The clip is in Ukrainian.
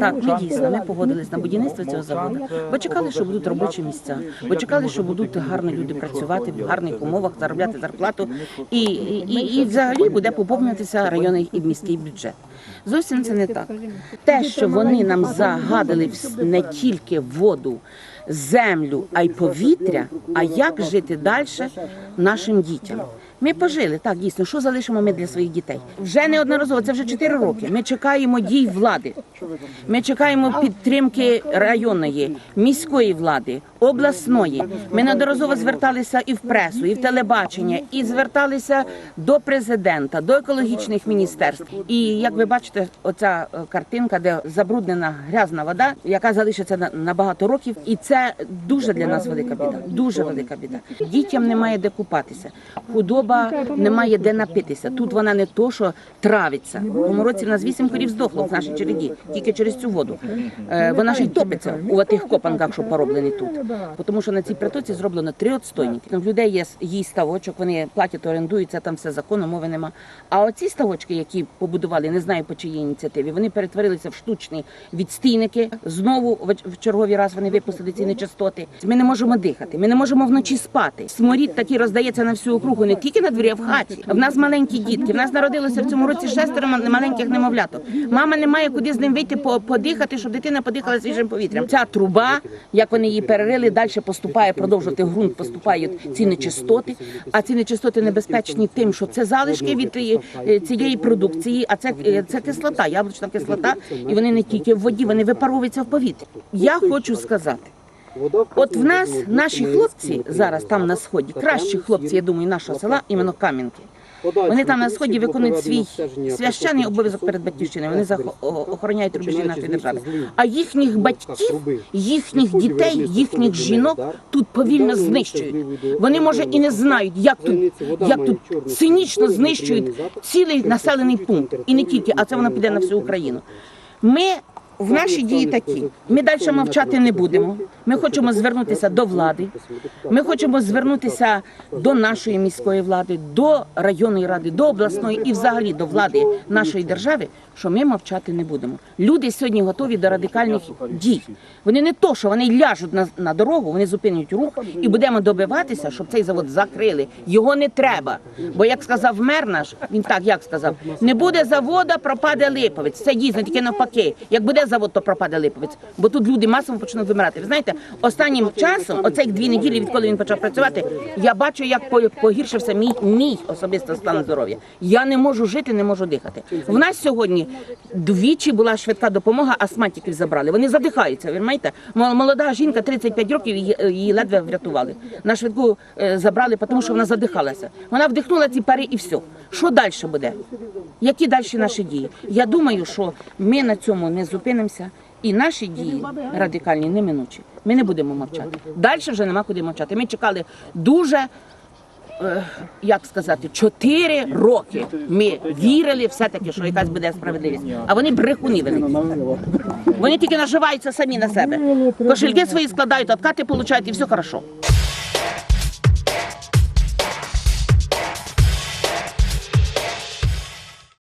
Так, ми дійсно ми погодились на будівництво цього заводу, бо чекали, що будуть робочі місця, бо чекали, що будуть гарно люди працювати в гарних умовах, заробляти зарплату, і, і, і, і взагалі буде поповнюватися районний і міський бюджет. Зовсім це не так. Те, що вони нам загадили не тільки воду, землю, а й повітря. А як жити далі нашим дітям? Ми пожили так, дійсно. Що залишимо ми для своїх дітей? Вже неодноразово, це вже 4 роки. Ми чекаємо дій влади. Ми чекаємо підтримки районної, міської влади, обласної. Ми неодноразово зверталися і в пресу, і в телебачення, і зверталися до президента, до екологічних міністерств. І як ви бачите, оця е, картинка, де забруднена грязна вода, яка залишиться на, на багато років, і це дуже для нас велика біда. Дуже велика біда. Дітям немає де купатися. Худоба немає де напитися. Тут вона не то, що травиться. Тому році в нас вісім корів здохло в нашій череді, тільки через цю воду. Е, Вона ж й топиться у тих копанках, що пороблені тут. Тому що на цій притоці зроблено три отстойники. В людей є їй ставочок, вони платять, орендуються, там все законно, мови нема. А оці ставочки, які побудували, не знаю по чиїй ініціативі, вони перетворилися в штучні відстійники. Знову в черговий раз вони випустили ці нечистоти. Ми не можемо дихати, ми не можемо вночі спати. Сморід такий роздається на всю округу, не тільки на дворі, а в хаті. В нас маленькі дітки. В нас народилося в цьому році шестеро ма- маленьких немовляток. Мама не має куди з ним вийти подихати, щоб дитина подихала свіжим повітрям. Ця труба, як вони її перерили, далі поступає, продовжувати в ґрунт поступають ці нечистоти. А ці нечистоти небезпечні тим, що це залишки від е, цієї продукції, а це, е, це кислота, яблучна кислота, і вони не тільки в воді, вони випаровуються в повітря. Я хочу сказати. От в нас наші хлопці зараз там на сході, кращі хлопці, я думаю, нашого села, іменно Кам'янки. Вони там на сході виконують свій священний обов'язок перед батьківщиною. Вони охороняють рубежі нашої держави. А їхніх батьків, їхніх дітей, їхніх жінок тут повільно знищують. Вони може і не знають, як тут як тут цинічно знищують цілий населений пункт, і не тільки, а це воно піде на всю Україну. Ми в наші дії такі. Ми далі мовчати не будемо. Ми хочемо звернутися до влади. Ми хочемо звернутися до нашої міської влади, до районної ради, до обласної і взагалі до влади нашої держави, що ми мовчати не будемо. Люди сьогодні готові до радикальних дій. Вони не то, що вони ляжуть на, на дорогу, вони зупинять рух і будемо добиватися, щоб цей завод закрили. Його не треба. Бо як сказав мер наш, він так як сказав: не буде завода, пропаде липовець. Це дійсно тільки навпаки. Як буде завод, то пропаде липовець. Бо тут люди масово почнуть вимирати. Ви знаєте, останнім часом, оцих дві неділі, відколи він почав працювати, я бачу, як погіршився мій мій особистий стан здоров'я. Я не можу жити, не можу дихати. В нас сьогодні двічі була швидка допомога, астматиків забрали. Вони задихаються. Ви? Мол- Молода жінка, 35 років, її, її ледве врятували. На швидку е, забрали, тому що вона задихалася. Вона вдихнула ці пари і все. Що далі буде? Які далі наші дії? Я думаю, що ми на цьому не зупинимося. І наші дії радикальні неминучі. Ми не будемо мовчати. Далі вже нема куди мовчати. Ми чекали дуже е, як сказати, чотири роки ми вірили все-таки, що якась буде справедливість. А вони брехуни великі. Вони тільки наживаються самі на себе. Кошельки свої складають, откати получають і все хорошо.